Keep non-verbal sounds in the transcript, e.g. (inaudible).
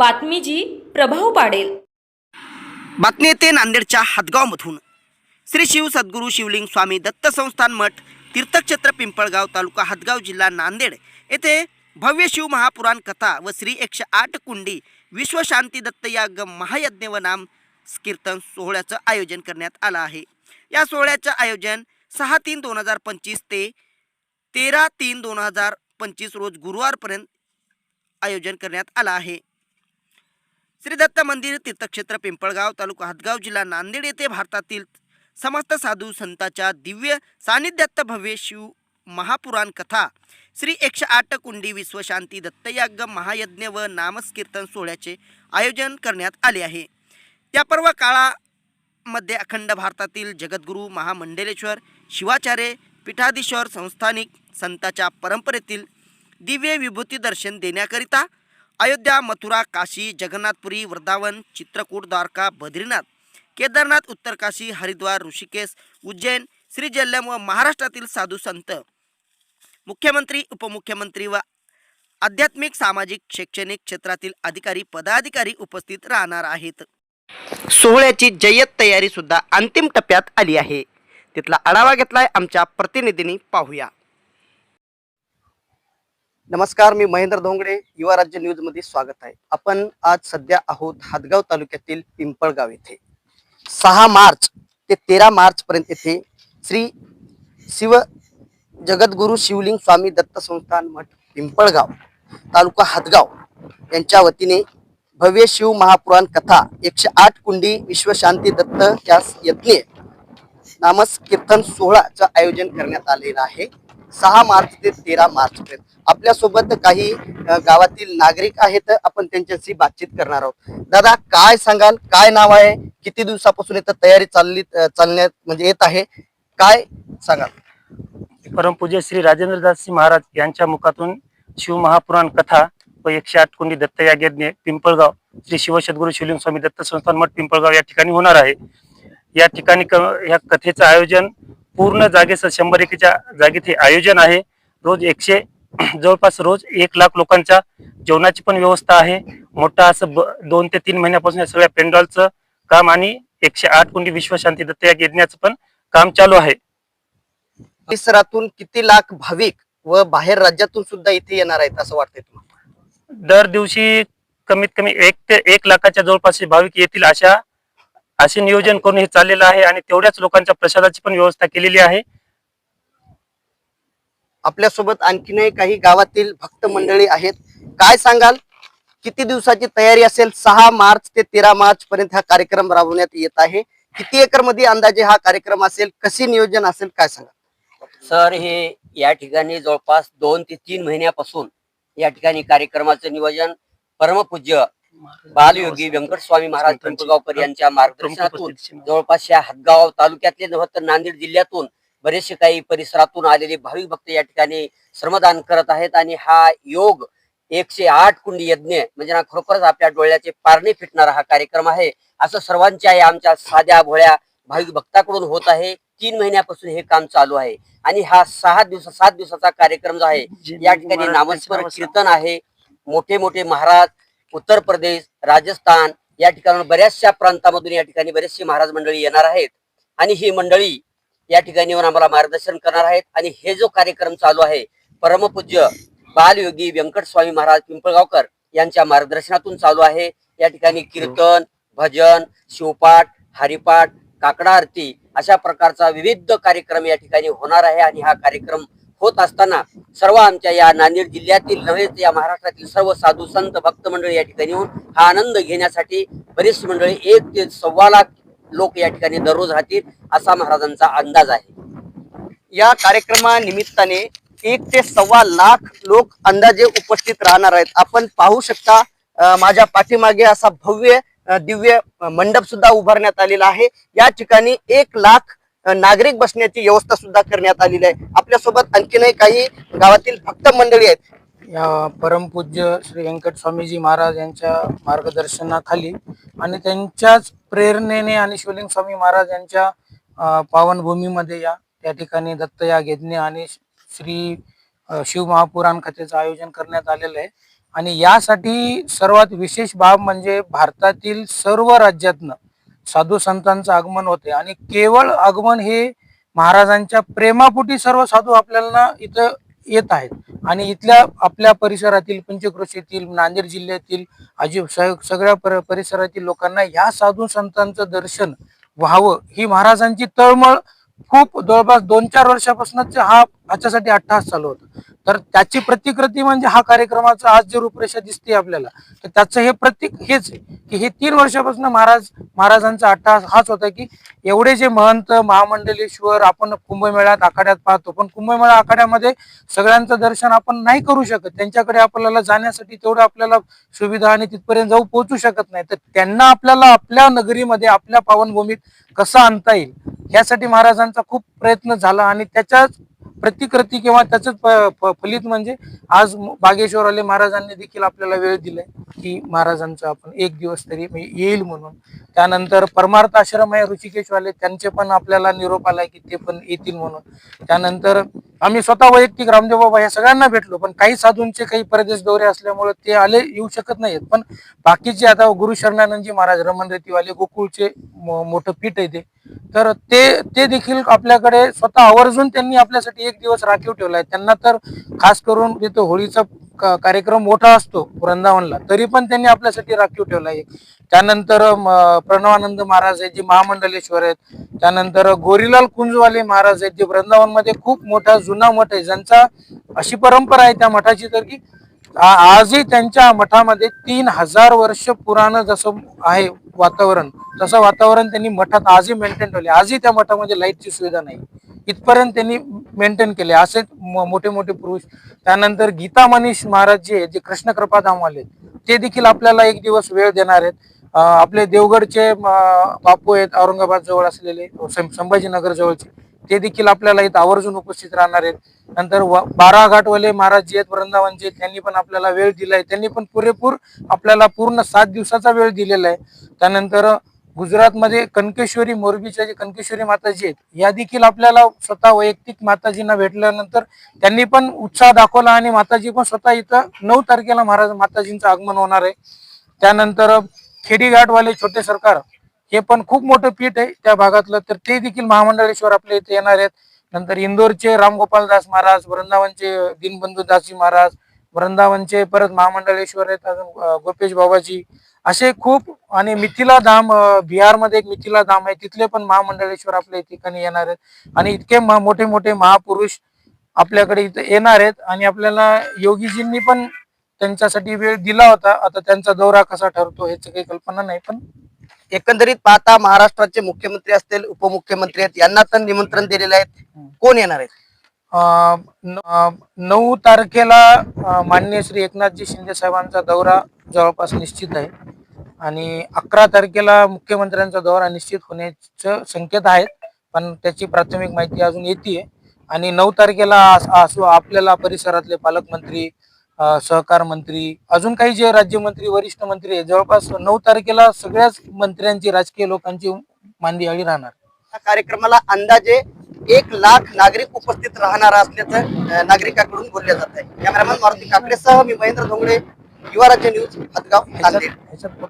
बातमी जी प्रभाव पाडेल. बातमी येते नांदेडच्या हदगावमधून श्री शिव सद्गुरू शिवलिंग स्वामी दत्त संस्थान मठ तीर्थक्षेत्र पिंपळगाव तालुका हदगाव जिल्हा नांदेड येथे भव्य शिव महापुराण कथा व श्री एकशे आठ कुंडी विश्वशांती दत्त याग महायज्ञ व नाम कीर्तन सोहळ्याचं आयोजन करण्यात आलं आहे. या सोहळ्याचं आयोजन सहा तीन दोन हजार पंचवीस ते तेरा तीन दोन हजार पंचवीस रोज गुरुवारपर्यंत आयोजन करण्यात आलं आहे. श्री दत्त मंदिर तीर्थक्षेत्र पिंपळगाव तालुका हदगाव जिल्हा नांदेड येथे भारतातील समस्त साधू संतांच्या दिव्य सानिध्यात भव्य शिव महापुराण कथा. श्री एकशे आठ कुंडी विश्वशांती दत्तयाग महायज्ञ व नामस्कीर्तन सोहळ्याचे आयोजन करण्यात आले आहे. या पर्व काळामध्ये अखंड भारतातील जगद्गुरू महामंडलेश्वर शिवाचार्य पीठाधीश्वर संस्थानिक संतांच्या परंपरेतील दिव्य विभूती दर्शन देण्याकरिता अयोध्या मथुरा काशी जगन्नाथपुरी वृंदावन चित्रकूट द्वारका बद्रीनाथ केदारनाथ उत्तरकाशी हरिद्वार ऋषिकेश उज्जैन श्री जल्लम व महाराष्ट्रातील साधू संत. मुख्यमंत्री उपमुख्यमंत्री व आध्यात्मिक सामाजिक शैक्षणिक क्षेत्रातील अधिकारी पदाधिकारी उपस्थित राहणार आहेत. सोहळ्याची जय्यत तयारी सुद्धा अंतिम टप्प्यात आली आहे. तिथला आढावा घेतलाय आमच्या प्रतिनिधींनी. पाहूया. नमस्कार मी महेंद्र धोंगडे युवा राज्य न्यूजमध्ये स्वागत आहे. आपण आज सध्या आहोत हादगाव तालुक्यातील पिंपळगाव येथे. सहा मार्च ते तेरा मार्च पर्यंत येथे श्री शिव जगद्गुरु शिवलिंग स्वामी दत्त संस्थान मठ पिंपळगाव तालुका हादगाव यांच्या वतीने भव्य शिव महापुराण कथा एकशे आठ कुंडी विश्वशांती दत्त या यज्ञ नामस कीर्तन सोहळाचं आयोजन करण्यात आलेलं आहे. सहा मार्च ते तेरा मार्च पर्यंत. आपल्यासोबत काही गावातील नागरिक आहेत आपण त्यांच्याशी बातचीत करणार आहोत. दादा काय सांगाल? काय नाव आहे? किती दिवसापासून इथं तयारी चालली चालण्यात म्हणजे येत आहे? काय सांगाल? परमपूज्य श्री राजेंद्रदासजी महाराज यांच्या मुखातून शिवमहापुराण कथा व एकशे आठ कोंडी दत्त या पिंपळगाव श्री शिवशद्गुरू शिवलिंग स्वामी दत्त संस्थान मठ पिंपळगाव या ठिकाणी होणार आहे. या ठिकाणी या कथेचं आयोजन पूर्ण जागेचं शंभर एकीच्या जागेत हे आयोजन आहे. रोज एकशे (clears throat) जवळपास रोज एक लाख लोकांच्या जेवणाची पण व्यवस्था आहे. मोठा असं दोन ते तीन महिन्यापासून सगळ्या पेंडॉलचं काम आणि एकशे आठ कुंडी विश्वशांती दत्त या यज्ञाचं पण काम चालू आहे. परिसरातून किती लाख भाविक व बाहेर राज्यातून सुद्धा इथे येणार आहेत असं वाटतंय तुम्हाला? दर दिवशी कमीत कमी एक ते एक लाखाच्या जवळपास भाविक येतील अशा असे नियोजन करून हे चाललेलं आहे आणि तेवढ्याच लोकांच्या प्रसादाची पण व्यवस्था केलेली आहे. आपल्यासोबत आणखीनही काही गावातील भक्त मंडळी आहेत. काय सांगाल? किती दिवसाची तयारी असेल? सहा मार्च ते तेरा मार्च पर्यंत हा कार्यक्रम राबवण्यात येत आहे. किती एकरमध्ये अंदाजे हा कार्यक्रम असेल? कसे नियोजन असेल? काय सांगा सर हे या ठिकाणी जवळपास दोन ते तीन महिन्यापासून या ठिकाणी कार्यक्रमाचं नियोजन परमपूज्य बालयोगी व्यंकट स्वामी महाराज पिंपळगावकर यांच्या मार्गदर्शनातून जवळपास या हदगाव तालुक्यातले नव्हे तर नांदेड जिल्ह्यातून बरेचसे काही परिसरातून आलेले भाविक भक्त या ठिकाणी श्रमदान करत आहेत आणि हा योग एकशे आठ कुंडी यज्ञ म्हणजे ना खरोखरच आपल्या डोळ्याचे पारणे फिटणारा हा कार्यक्रम आहे. असं सर्वांच्या या आमच्या साध्या भोळ्या भाविक भक्ताकडून होत आहे. तीन महिन्यापासून हे काम चालू आहे. आणि हा सहा दिवस सात दिवसाचा कार्यक्रम जो आहे या ठिकाणी नामस्मरण कीर्तन आहे. मोठे मोठे महाराज उत्तर प्रदेश राजस्थान या ठिकाणी बऱ्याचशा प्रांतामधून या ठिकाणी बरेचसे महाराज मंडळी येणार आहेत. आणि ही मंडळी या ठिकाणी येऊन आम्हाला मार्गदर्शन करणार आहेत. आणि हे जो कार्यक्रम चालू आहे परमपूज्य बालयोगी व्यंकट स्वामी महाराज पिंपळगावकर यांच्या मार्गदर्शनातून चालू आहे. या ठिकाणी कीर्तन भजन शिवपाठ हरिपाठ काकडा आरती अशा प्रकारचा विविध कार्यक्रम या ठिकाणी होणार आहे. आणि हा कार्यक्रम होत असताना सर्व आमच्या या नांदेड जिल्ह्यातील नव्हेच या महाराष्ट्रातील सर्व साधू संत भक्त मंडळी या ठिकाणी येऊन हा आनंद घेण्यासाठी बरीच मंडळी एक ते सव्वा लाख लोक या ठिकाणी दररोज राहतील असा महाराजांचा अंदाज आहे. या कार्यक्रमानिमित्ताने एक ते सव्वा लाख लोक अंदाजे उपस्थित राहणार आहेत. आपण पाहू शकता माझ्या पाठीमागे असा भव्य दिव्य मंडप सुद्धा उभारण्यात आलेला आहे. या ठिकाणी एक लाख नागरिक बसण्याची व्यवस्था सुद्धा करण्यात आलेली आहे. आपल्यासोबत आणखीनही काही गावातील भक्त मंडळी आहेत. या परमपूज्य श्री व्यंकट स्वामीजी महाराज यांच्या मार्गदर्शनाखाली आणि त्यांच्याच प्रेरणेने आणि शिवलिंग स्वामी महाराज यांच्या पावनभूमीमध्ये या त्या ठिकाणी दत्तया यज्ञ आणि श्री शिव महापुराण कथेचं आयोजन करण्यात आलेलं आहे. आणि यासाठी सर्वात विशेष बाब म्हणजे भारतातील सर्व राज्यातनं साधू संतांचं आगमन होते. आणि केवळ आगमन हे महाराजांच्या प्रेमापोटी सर्व साधू आपल्याला इथं येत आहेत. आणि इथल्या आपल्या परिसरातील पंचक्रोशीतील नांदेड जिल्ह्यातील अजिब सगळ्या पर- परिसरातील लोकांना या साधू संतांचं दर्शन व्हावं ही महाराजांची तळमळ खूप जवळपास दोन चार वर्षापासूनच हा ह्याच्यासाठी अट्टहास चालू होता. तर त्याची प्रतिकृती म्हणजे हा कार्यक्रमाचा आज जे रूपरेषा दिसते आपल्याला तर त्याचं हे प्रतीक हेच आहे की हे तीन वर्षापासून महाराज महाराजांचा अट्टहास हाच होता की एवढे जे महंत महामंडलेश्वर आपण कुंभमेळ्यात आखाड्यात पाहतो पण कुंभमेळा आखाड्यामध्ये सगळ्यांचं दर्शन आपण नाही करू शकत. त्यांच्याकडे आपल्याला जाण्यासाठी तेवढं आपल्याला सुविधा आणि तिथपर्यंत जाऊ पोहोचू शकत नाही. तर त्यांना आपल्याला आपल्या नगरीमध्ये आपल्या पावनभूमीत कसं आणता येईल यासाठी महाराजांचा खूप प्रयत्न झाला आणि त्याच्याच प्रतिकृती किंवा त्याच फलित म्हणजे आज बागेश्वर बागेश्वरवाले महाराजांनी देखील आपल्याला वेळ दिलाय की महाराजांचं आपण एक दिवस तरी येईल म्हणून. त्यानंतर परमार्थ आश्रम आहे ऋषिकेशवाले त्यांचे पण आपल्याला निरोप आलाय की ते पण येतील म्हणून. त्यानंतर आम्ही स्वतः वैयक्तिक रामदेव बाबा या सगळ्यांना भेटलो पण काही साधूंचे काही परदेश दौरे असल्यामुळे ते आले येऊ शकत नाहीत पण बाकीचे आता गुरु शरणानंदजी महाराज रमण रेतीवाले गोकुळचे मो- मोठं पीठ आहे ते तर ते ते देखील आपल्याकडे स्वतः आवर्जून त्यांनी आपल्यासाठी एक दिवस राखीव ठेवलाय. त्यांना तर खास करून तिथं होळीचा कार्यक्रम मोठा असतो वृंदावनला तरी पण त्यांनी आपल्यासाठी राखीव ठेवला एक त्यानंतर प्रणवानंद महाराज आहेत जे महामंडलेश्वर आहेत. त्यानंतर गोरीलाल कुंजवाले महाराज आहेत जे वृंदावनमध्ये खूप मोठा जुना मठ आहे. ज्यांचा अशी परंपरा आहे त्या मठाची तर की आजही त्यांच्या मठामध्ये तीन हजार वर्ष पुराण जसं आहे वातावरण तसं वातावरण त्यांनी मठात आजही मेंटेन ठेवले आजही त्या मठामध्ये लाईटची सुविधा नाही. इथपर्यंत त्यांनी मेंटेन केले. असे मोठे मोठे पुरुष त्यानंतर गीता मनीष महाराज जे आहेत, जे कृष्ण कृपाधाम आले ते देखील आपल्याला एक दिवस वेळ देणार आहेत. आपले देवगडचे बापू आहेत औरंगाबाद जवळ असलेले संभाजीनगर जवळचे. ते देखील आपल्याला इथं आवर्जून उपस्थित राहणार आहेत. नंतर व- बारा घाटवाले महाराज जे आहेत वृंदावनचे त्यांनी पण आपल्याला वेळ दिलाय त्यांनी पण पुरेपूर आपल्याला पूर्ण सात दिवसाचा वेळ दिलेला आहे. त्यानंतर गुजरातमध्ये कनकेश्वरी मोरबीच्या जे कनकेश्वरी माताजी आहेत या देखील आपल्याला स्वतः वैयक्तिक माताजींना भेटल्यानंतर त्यांनी पण उत्साह दाखवला आणि माताजी पण स्वतः इथं नऊ तारखेला महाराज माताजींचं आगमन होणार आहे. त्यानंतर खेडीघाटवाले छोटे सरकार हे पण खूप मोठं पीठ आहे त्या भागातलं. तर ते देखील महामंडळेश्वर आपल्या इथे येणार आहेत. नंतर इंदोरचे रामगोपाल दास महाराज वृंदावनचे दीनबंधू दासजी महाराज वृंदावनचे परत महामंडळेश्वर आहेत अजून गोपेश बाबाजी. असे खूप आणि मिथिला धाम बिहारमध्ये एक मिथिला धाम आहे. तिथले पण महामंडळेश्वर आपल्या ठिकाणी येणार आहेत. आणि इतके मोठे मोठे महापुरुष आपल्याकडे इथे येणार आहेत. आणि आपल्याला योगीजींनी पण त्यांच्यासाठी वेळ दिला होता. आता त्यांचा दौरा कसा ठरतो ह्याची काही कल्पना नाही पण एकंदरीत पाहता महाराष्ट्राचे मुख्यमंत्री असतील उपमुख्यमंत्री आहेत यांना तर निमंत्रण दिलेले आहेत. कोण येणार आहेत? अं, न- नऊ तारखेला अं, माननीय श्री एकनाथजी शिंदे साहेबांचा दौरा जवळपास निश्चित आहे. आणि अकरा तारखेला मुख्यमंत्र्यांचा दौरा निश्चित होण्याचं संकेत आहेत पण त्याची प्राथमिक माहिती अजून येते आणि नऊ तारखेला आस- आसू आपल्याला परिसरातले पालकमंत्री सहकार मंत्री अजून काही जे राज्यमंत्री वरिष्ठ मंत्री आहेत जवळपास नऊ तारखेला सगळ्याच मंत्र्यांची राजकीय लोकांची मांदी आळी राहणार. या कार्यक्रमाला अंदाजे एक लाख नागरिक उपस्थित राहणार असल्याचं नागरिकांकडून बोलले जात आहे. कॅमेरामॅन मारुती काकडेसह मी महेंद्र धोंगडे युवा राज्य न्यूज हदगाव नांदेड.